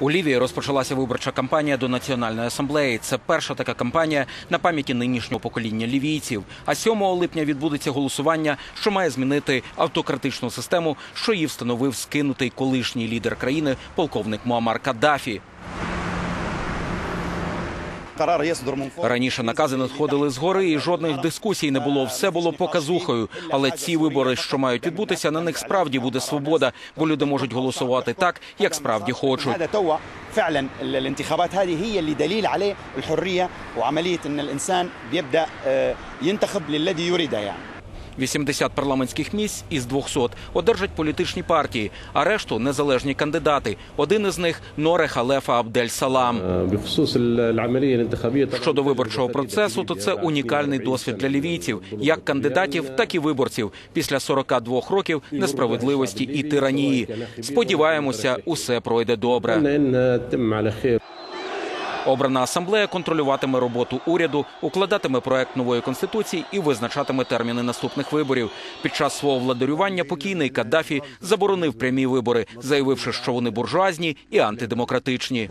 У Лівії розпочалася виборча кампанія до національної асамблеї. Це перша така кампанія на пам'яті нинішнього покоління лівійців. А 7 липня відбудеться голосування, що має змінити автократичну систему, що її встановив скинутий колишній лідер країни полковник Муамар Каддафі. Раніше накази надходили згори, і жодних дискусій не було. Все було показухою. Але ці вибори, що мають відбутися, на них справді буде свобода, бо люди можуть голосувати так, як справді хочуть. هذا توا فعلا ال- الانتخابات هذه هي اللي دليل عليه الحريه وعمليه ان الانسان بيبدا آه، ينتخب للذي يريده يعني 80 парламентських місць із 200 одержать політичні партії, а решту незалежні кандидати. Один із них Норе Халефа Абдель Салам. щодо виборчого процесу, то це унікальний досвід для лівійців, як кандидатів, так і виборців після 42 років несправедливості і тиранії. Сподіваємося, усе пройде добре. Обрана асамблея контролюватиме роботу уряду, укладатиме проект нової конституції і визначатиме терміни наступних виборів. Під час свого владарювання покійний Каддафі заборонив прямі вибори, заявивши, що вони буржуазні і антидемократичні.